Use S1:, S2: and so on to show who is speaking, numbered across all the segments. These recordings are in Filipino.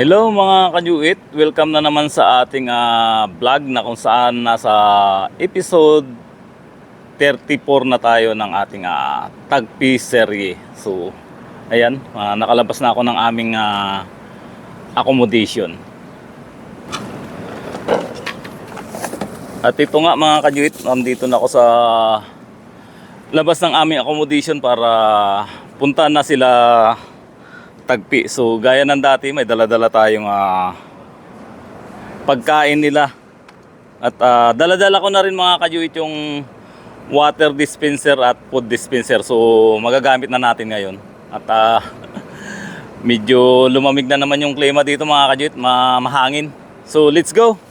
S1: Hello mga kajuit, welcome na naman sa ating ah, vlog na kung saan nasa episode 34 na tayo ng ating uh, tagpi serye. So, ayan, ah, nakalabas na ako ng aming ah, accommodation. At ito nga mga kajuit, nandito na ako sa labas ng aming accommodation para punta na sila tagpi. So gaya ng dati may dala-dala tayong ah, pagkain nila. At ah, dala-dala ko na rin mga kajuit yung water dispenser at food dispenser. So magagamit na natin ngayon. At ah, medyo lumamig na naman yung klima dito mga kajuit, ma mahangin. So let's go.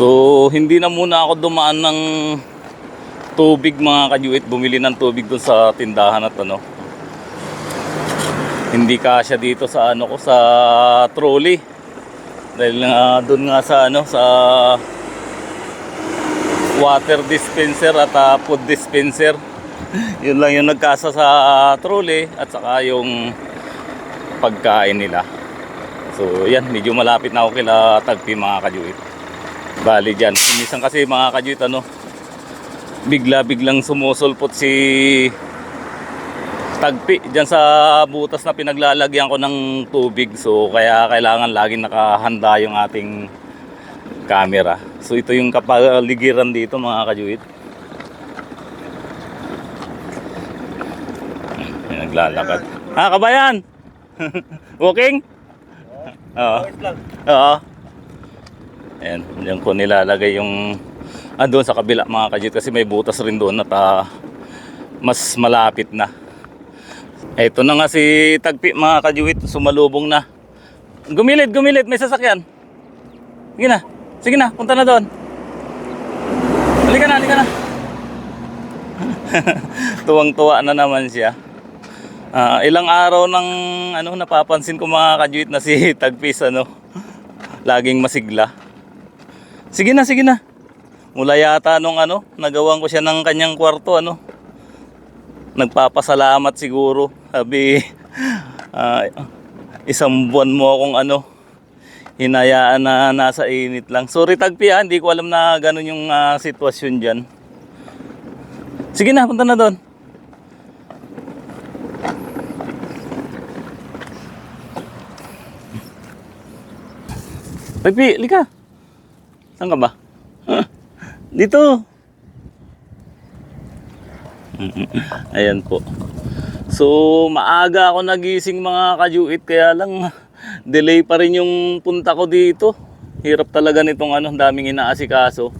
S1: So, hindi na muna ako dumaan ng tubig mga kajuit. Bumili ng tubig dun sa tindahan at ano. Hindi kasya dito sa ano ko sa trolley. Dahil nga doon nga sa ano sa water dispenser at ah, food dispenser. Yun lang yung nagkasa sa trolley at saka yung pagkain nila. So, yan, medyo malapit na ako kila Tagpi mga kajuit. Bali dyan. Minsan kasi mga kajuit ano, bigla-biglang sumusulpot si tagpi dyan sa butas na pinaglalagyan ko ng tubig. So kaya kailangan laging nakahanda yung ating camera. So ito yung kapaligiran dito mga kajuit. Naglalakad. Ha, kabayan? Walking? Oo. Oo. Ayan, diyan ko nilalagay yung ah, doon sa kabila mga kajit kasi may butas rin doon at ah, mas malapit na. Ito na nga si Tagpi mga kajuit, sumalubong na. Gumilid, gumilid, may sasakyan. Sige na, sige na, punta na doon. Halika na, halika na. Tuwang-tuwa na naman siya. Ah, ilang araw nang ano napapansin ko mga kajuit na si Tagpis ano laging masigla. Sige na, sige na. Mula yata nung ano, nagawan ko siya ng kanyang kwarto, ano. Nagpapasalamat siguro. Sabi, ah, isang buwan mo akong ano, hinayaan na nasa init lang. Sorry Tagpi ah, hindi ko alam na ganun yung ah, sitwasyon dyan. Sige na, punta na doon. Tagpi, lika. Saan ka ba? Dito. Ayan po. So, maaga ako nagising mga kajuit kaya lang delay pa rin yung punta ko dito. Hirap talaga nitong ano, daming inaasikaso.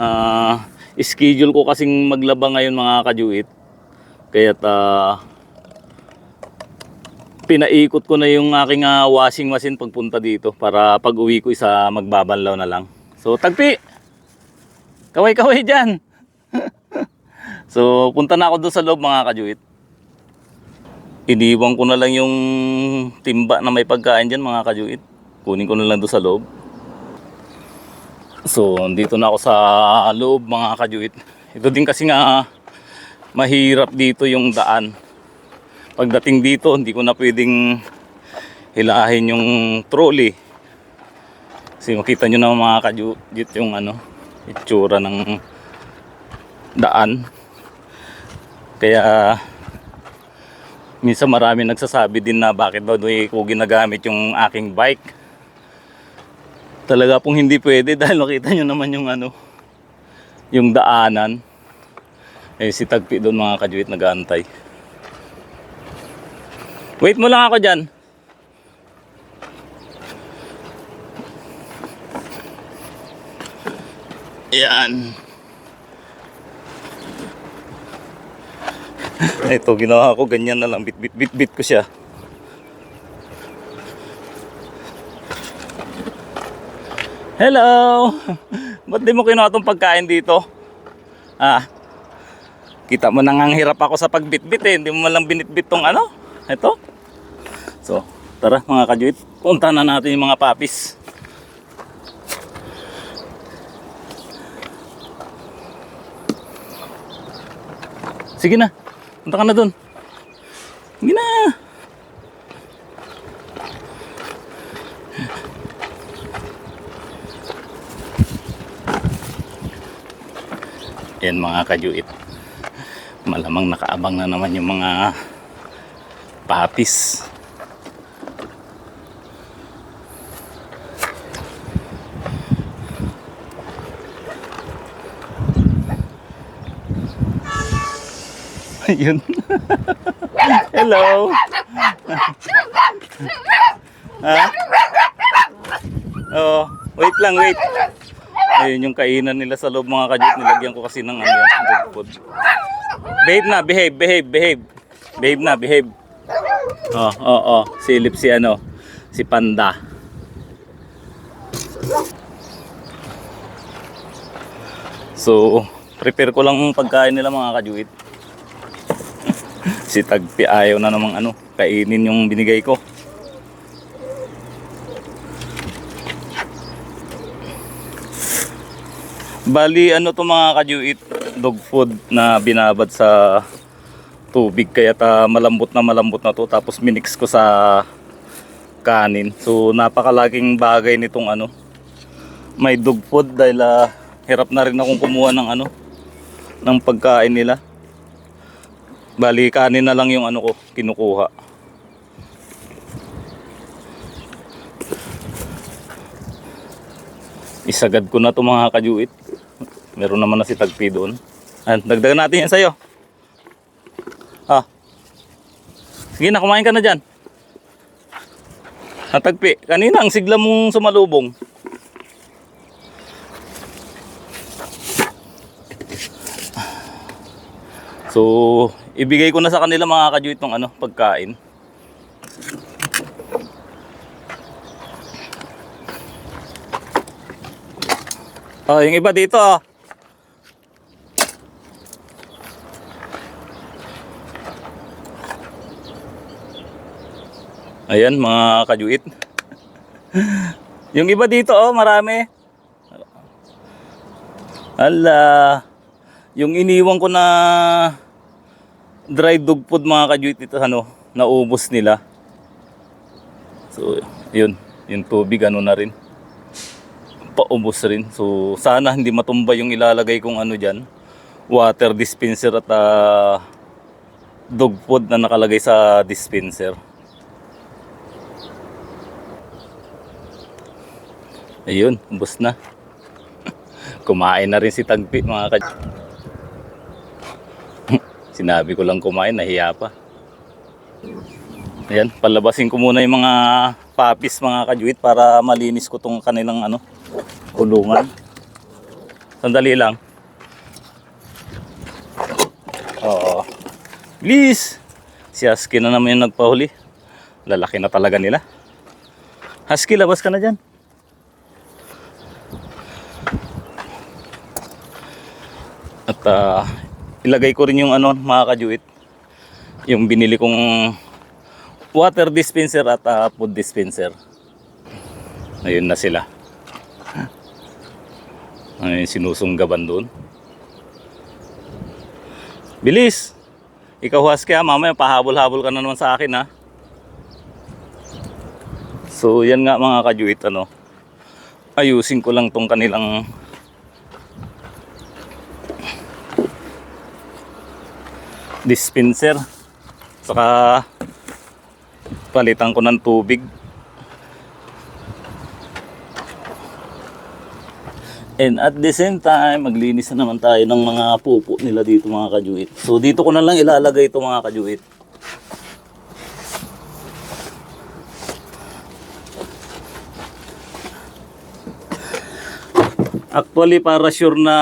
S1: Ah, schedule ko kasing maglaba ngayon mga kajuit. Kaya ta pinaikot ko na yung aking ah, washing machine pagpunta dito para pag uwi ko isa magbabanlaw na lang. So, tagpi! Kaway-kaway dyan! so, punta na ako doon sa loob mga kajuit. Iniwan ko na lang yung timba na may pagkain dyan mga kajuit. Kunin ko na lang doon sa loob. So, dito na ako sa loob mga kajuit. Ito din kasi nga mahirap dito yung daan. Pagdating dito, hindi ko na pwedeng hilahin yung trolley. Kasi makita nyo na mga kajuit yung ano, itsura ng daan. Kaya minsan marami nagsasabi din na bakit daw doon ko ginagamit yung aking bike. Talaga pong hindi pwede dahil nakita nyo naman yung ano, yung daanan. Eh si Tagpi doon mga kajuit nag-aantay. Wait mo lang ako dyan. Yan. Ito, ginawa ko ganyan na lang. Bit, bit, bit, bit ko siya. Hello! Ba't di mo kinuha tong pagkain dito? Ah, kita mo nang ang hirap ako sa pagbitbit eh. Hindi mo lang binitbit tong ano? Ito. So, Tara mga kajuit, punta na natin yung mga papis. Sige na, punta ka na dun. Sige na. Yan mga kajuit. Malamang nakaabang na naman yung mga papis. Ayun. Hello. ha? Oh, wait lang, wait. Ayun yung kainan nila sa loob mga kajut. Nilagyan ko kasi ng ano yan, food. Na, behave, behave, behave. Behave na, behave. Oh, oh, oh. Silip si ano, si Panda. So, prepare ko lang ang pagkain nila mga kajuit. Si Tagpi ayaw na namang ano, kainin yung binigay ko. Bali ano to mga kajuit, dog food na binabad sa tubig kaya ta malambot na malambot na to tapos minix ko sa kanin. So napakalaking bagay nitong ano may dog food dahil ah, hirap na rin akong kumuha ng ano ng pagkain nila. Bali kanin na lang yung ano ko kinukuha. Isagad ko na to mga kajuit. Meron naman na si Tagpi doon. Ayan, dagdagan natin yan sa'yo. Ah. Sige na, kumain ka na dyan. Ah, Tagpi, kanina ang sigla mong sumalubong. So, ibigay ko na sa kanila mga kajuit ng ano, pagkain. Oh, yung iba dito oh. Ayan mga kajuit. yung iba dito oh, marami. Ala. Yung iniwan ko na dry dog food mga kajuit dito ano, naubos nila. So, yun, yung tubig ano na rin paubos rin. So sana hindi matumba yung ilalagay kong ano diyan, water dispenser at ah, dog food na nakalagay sa dispenser. Ayun, ubos na. Kumain na rin si Tagpi mga ka... Sinabi ko lang kumain, nahiya pa. Ayan, palabasin ko muna yung mga papis mga kajuit para malinis ko tong kanilang ano, kulungan. Sandali lang. Oo. Please! Si Husky na naman yung nagpahuli. Lalaki na talaga nila. Husky, labas ka na dyan. At ah, ilagay ko rin yung ano, mga kajuit. Yung binili kong water dispenser at ah, food dispenser. Ayun na sila. Yung sinusunggaban doon? Bilis! Ikaw Husky ha, mamaya pahabol-habol ka na naman sa akin ha. So yan nga mga kajuit ano. Ayusin ko lang tong kanilang dispenser. Saka palitan ko ng tubig. And at the same time, maglinis na naman tayo ng mga pupo nila dito mga kajuit. So dito ko na lang ilalagay ito mga kajuit. Actually para sure na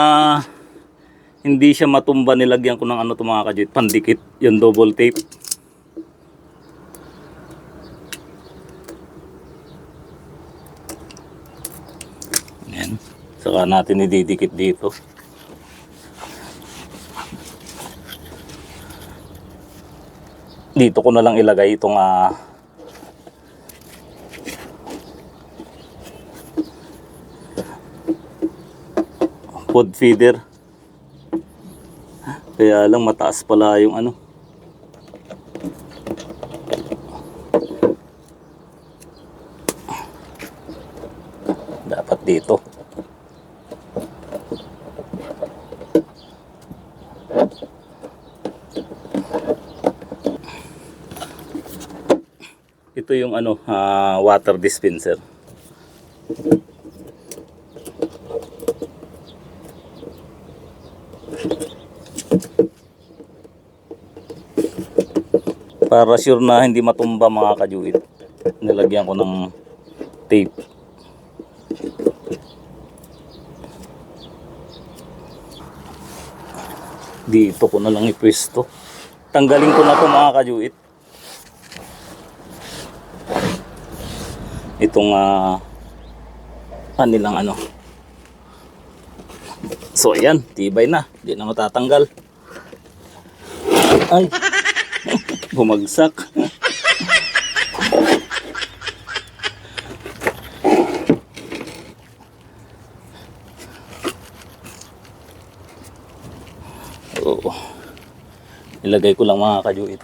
S1: hindi siya matumba nilagyan ko ng ano to mga kajit pandikit yung double tape. Yan saka natin ididikit dito. Dito ko na lang ilagay itong ah, uh, pod feeder. Kaya lang mataas pala yung ano. Dapat dito. Ito yung ano, ah, water dispenser. Para sure na hindi matumba mga kajuit. Nilagyan ko ng tape. Dito ko na lang ipwesto. Tanggalin ko na to mga kajuit. Itong ah kanilang ano. So ayan, tibay na. Hindi na matatanggal. Ay, bumagsak. Oo. Ilagay ko lang mga kajuit.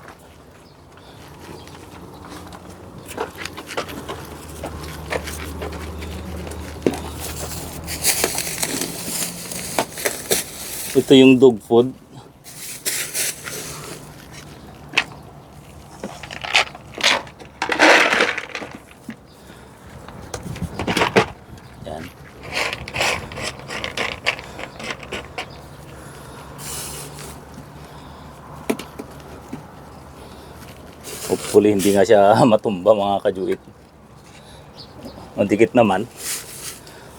S1: Ito yung dog food. Yan. Hopefully hindi nga siya matumba mga kajuit. Madikit naman.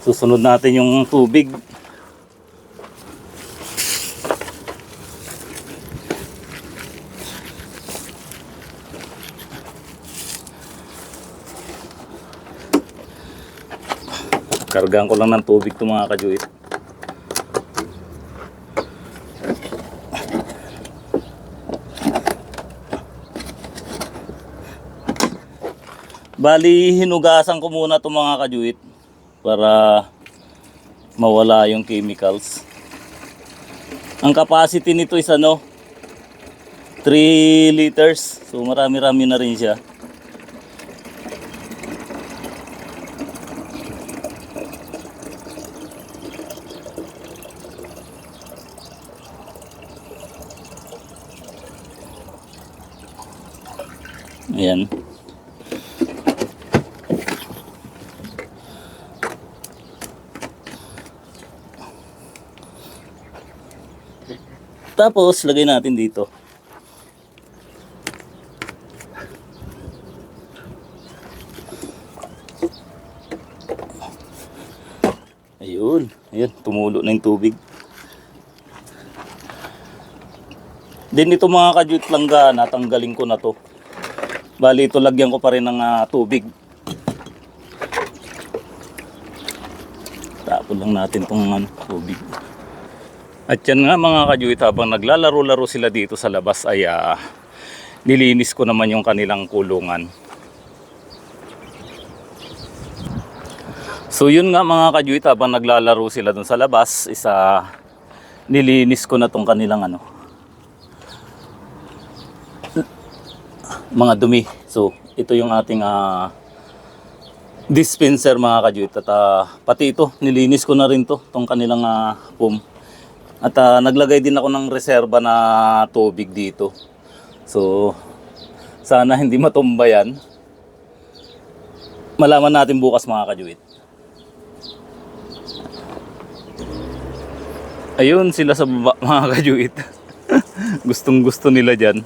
S1: Susunod natin yung tubig. Kargaan ko lang ng tubig to mga kajuit. Bali, hinugasan ko muna to mga kajuit para mawala yung chemicals. Ang capacity nito is ano, 3 liters. So marami-rami na rin siya. Ayan. Tapos, lagay natin dito. Ayun. Ayun, tumulo na yung tubig. Din ito mga kadyut langga, natanggalin ko na to. Bali ito lagyan ko pa rin ng ah, tubig. Tapon lang natin tong ano, tubig. At yan nga mga kajuit habang naglalaro-laro sila dito sa labas ay ah, nilinis ko naman yung kanilang kulungan. So yun nga mga kajuit habang naglalaro sila dun sa labas isa nilinis ko na tong kanilang ano mga dumi. So ito yung ating ah, dispenser mga kajuit at ah, pati ito nilinis ko na rin to tong kanilang uh, foam. At ah, naglagay din ako ng reserba na tubig dito. So, sana hindi matumba yan. Malaman natin bukas mga kajuit. Ayun sila sa baba mga kajuit. Gustong gusto nila dyan.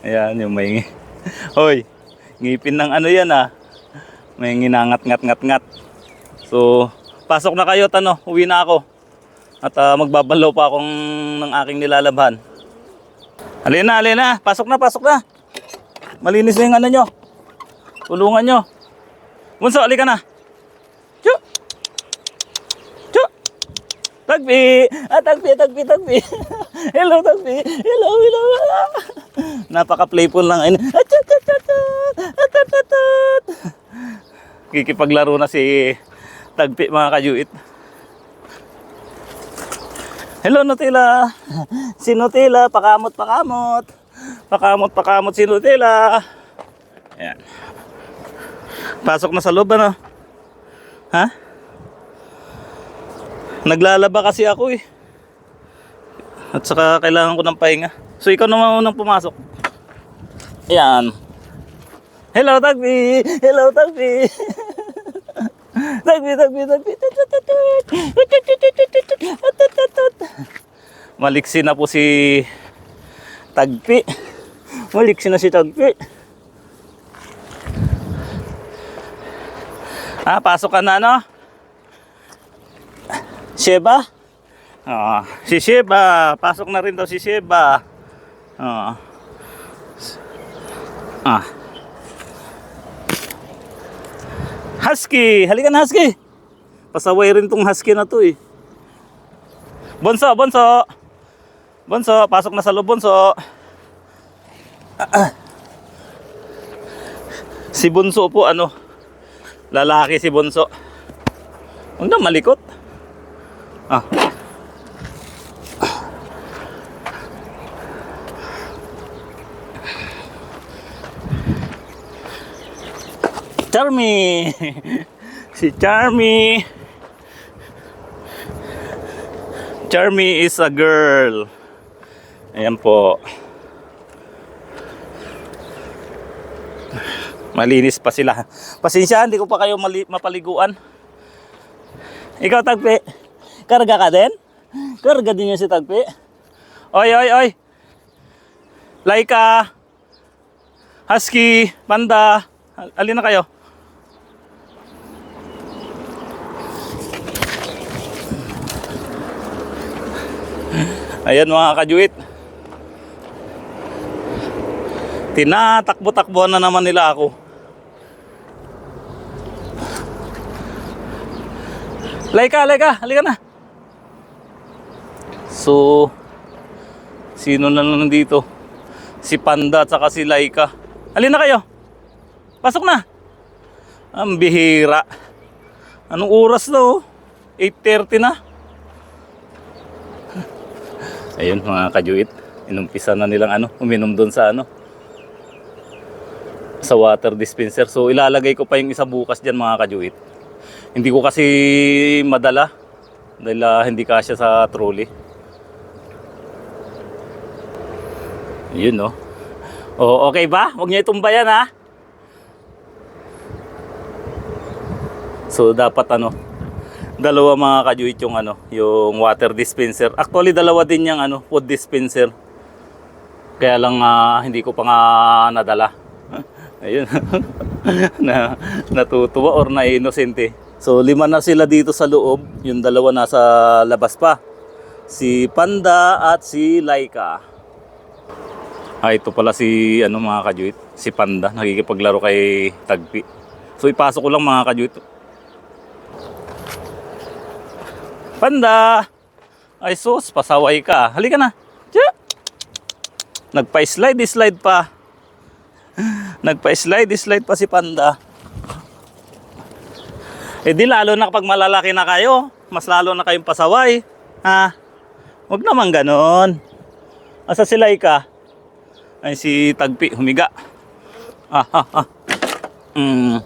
S1: Ayan yung may... Hoy, ngipin ng ano yan ah. May nginangat ngat ngat ngat. So, pasok na kayo tano, uwi na ako. At ah, magbabalaw pa akong ng aking nilalabhan. Halina, halina. Pasok na, pasok na. Malinis na yung ano nyo. Tulungan nyo. Bunso, halika na. Chu! Chu! Tagpi! Ah, tagpi, tagpi, tagpi. hello, tagpi. Hello, hello. Napaka-playful lang. Atat. Atat, atat. Kikipaglaro na si Tagpi mga kajuit. Hello, Nutella. Si Nutella, pakamot, pakamot. Pakamot, pakamot si Nutella. Ayan. Pasok na sa loob, ano? Ha? Naglalaba kasi ako eh. At saka kailangan ko ng pahinga. So ikaw naman unang pumasok. Ayan. Hello, Tagpi! Hello, Tagpi! Tagpi, Tagpi, Tagpi! Maliksi na po si Tagpi. Maliksi na si Tagpi. Ah, pasok ka na, no? Sheba? Ah, si Sheba. Pasok na rin daw si Sheba. Ah. Ah. Husky! Halika na, Husky! Pasaway rin tong Husky na to eh. Bonso, Bonso! Bonso, pasok na sa loob, Bonso. Ah, ah. Si Bonso po, ano, lalaki si Bonso. Huwag na malikot. Ah. Charmy! si Charmy! Charmy is a girl. Ayan po. Malinis pa sila. Pasensya, hindi ko pa kayo mali- mapaliguan. Ikaw, Tagpi. Karga ka din? Karga din yan si Tagpi. Oy, oy, oy. Laika. Husky. Panda. Al- Alin na kayo? Ayan mga kajuit. Tinatakbo-takbo na naman nila ako. Laika, Laika, halika na. So, sino na lang nandito? Si Panda at saka si Laika. Halina na kayo. Pasok na. Ang bihira. Anong oras na oh? 8.30 na. Ayun mga kajuit. Inumpisa na nilang ano, uminom doon sa ano. Sa water dispenser. So ilalagay ko pa yung isa bukas dyan mga kajuit. Hindi ko kasi madala. Dahil ah, hindi kasya sa trolley. Yun no. Oh, okay ba? Huwag niya itumbayan ha. So dapat ano, dalawa mga kajuit yung ano, yung water dispenser. Actually dalawa din yung ano, food dispenser. Kaya lang ah, hindi ko pa nga nadala. Ayun. na natutuwa or na inosente. So lima na sila dito sa loob, yung dalawa nasa labas pa. Si Panda at si Laika. Ah, ito pala si ano mga kajuit, si Panda, nakikipaglaro kay Tagpi. So ipasok ko lang mga kajuit. Panda! Ay sus, pasaway ka. Halika na. Nagpa-slide, slide pa. Nagpa-slide, slide pa si Panda. Eh di lalo na kapag malalaki na kayo, mas lalo na kayong pasaway. Ha? Huwag naman ganon. Asa si Laika? Ay si Tagpi, humiga. Ah, ah, ah. Mm.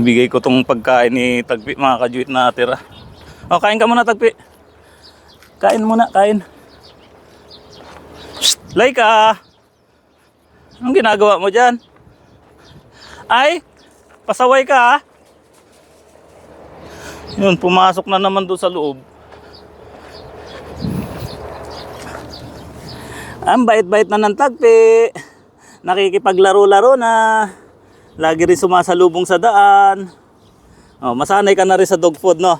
S1: Ibigay ko tong pagkain ni Tagpi, mga kajuit na atira. O, kain ka muna, Tagpi. Kain muna, kain. Psst, Laika! Anong ginagawa mo dyan? Ay, pasaway ka ha? Yun, pumasok na naman doon sa loob. Ang bait-bait na ng tagpi. Nakikipaglaro-laro na. Lagi rin sumasalubong sa daan. Oh, masanay ka na rin sa dog food, no?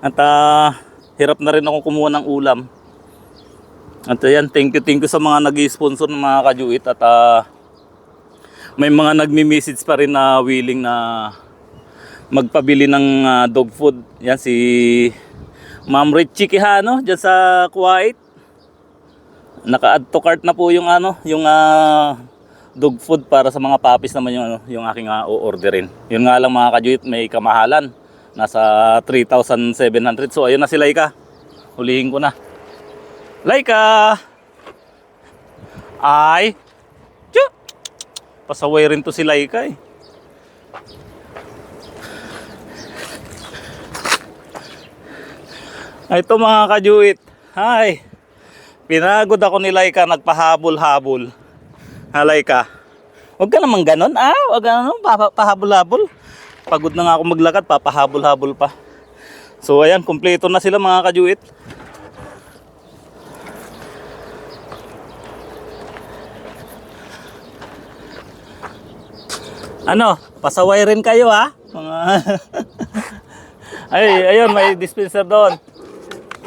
S1: At ah, hirap na rin ako kumuha ng ulam. At ayan, thank you, thank you sa mga nag-sponsor ng mga kajuit at ah, may mga nagmi-message pa rin na willing na magpabili ng ah, dog food. Yan si Ma'am Richie Quijano dyan sa Kuwait. Naka-add to cart na po yung ano, yung ah, dog food para sa mga puppies naman yung, ano, yung aking uh, o-orderin. Yun nga lang mga kajuit, may kamahalan. Nasa 3,700. So ayun na si Laika. Hulihin ko na. Laika! Ay! Tsu! Pasaway rin to si Laika eh. Ay, Ito mga kajuit. Hi! Pinagod ako ni Laika, nagpahabol-habol. Ha, Laika? Huwag ka naman ganon, ah. Huwag ka naman, pa- pahabol-habol. Pagod na nga ako maglakad, papahabol-habol pa. So, ayan, kumpleto na sila mga kajuit. Ano, pasaway rin kayo ha? Mga Ay, ayun, may dispenser doon.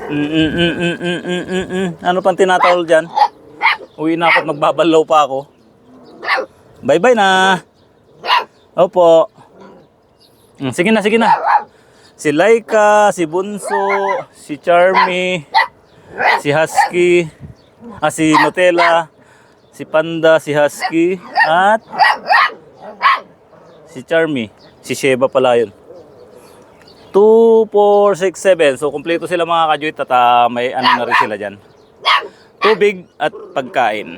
S1: Mm, mm, mm, mm, mm, mm, mm, mm. Ano pang tinatawal dyan? Uwi na ako at magbabalaw pa ako. Bye-bye na. Opo. Mm, sige na, sige na. Si Laika, si Bunso, si Charmy, si Husky, ah, si Nutella, si Panda, si Husky, at si Charmy. Si Sheba pala yun. 2, 4, 6, 7. So, kumpleto sila mga kajuit at ah, may ano na rin sila dyan. Tubig at pagkain.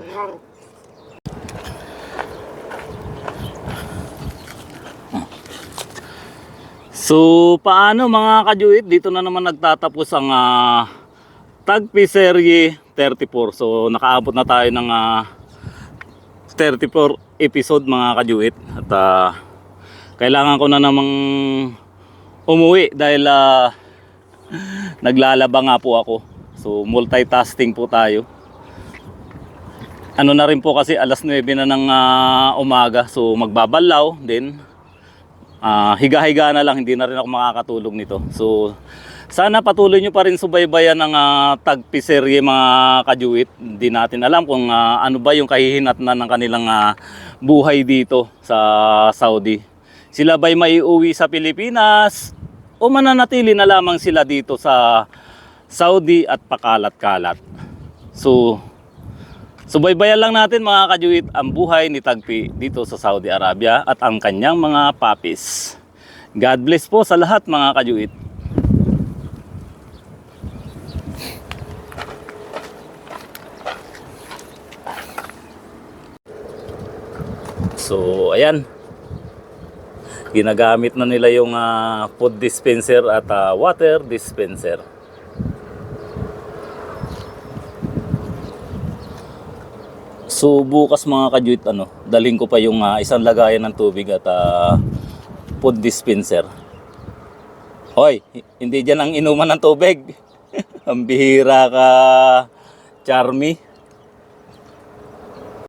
S1: So, paano mga kajuit? Dito na naman nagtatapos ang uh, Tagpi Serye 34. So, nakaabot na tayo ng ah, 34 episode mga kajuit. At ah, kailangan ko na namang umuwi dahil ah, naglalaba nga po ako. So multitasking po tayo. Ano na rin po kasi alas 9 na ng ah, umaga. So magbabalaw din. Ah, higa-higa na lang, hindi na rin ako makakatulog nito. So sana patuloy nyo pa rin subaybayan ng uh, tagpiserye mga kajuit. Hindi natin alam kung ah, ano ba yung kahihinatnan ng kanilang ah, buhay dito sa Saudi. Sila ba'y maiuwi sa Pilipinas o mananatili na lamang sila dito sa Saudi at pakalat-kalat. So, subaybayan lang natin mga kajuit ang buhay ni Tagpi dito sa Saudi Arabia at ang kanyang mga papis. God bless po sa lahat mga kajuit. So, ayan. Ginagamit na nila yung ah, food dispenser at ah, water dispenser. So, bukas mga kajuit, ano, dalhin ko pa yung ah, isang lagayan ng tubig at ah, food dispenser. Hoy, hi- hindi dyan ang inuman ng tubig. ang bihira ka, Charmy.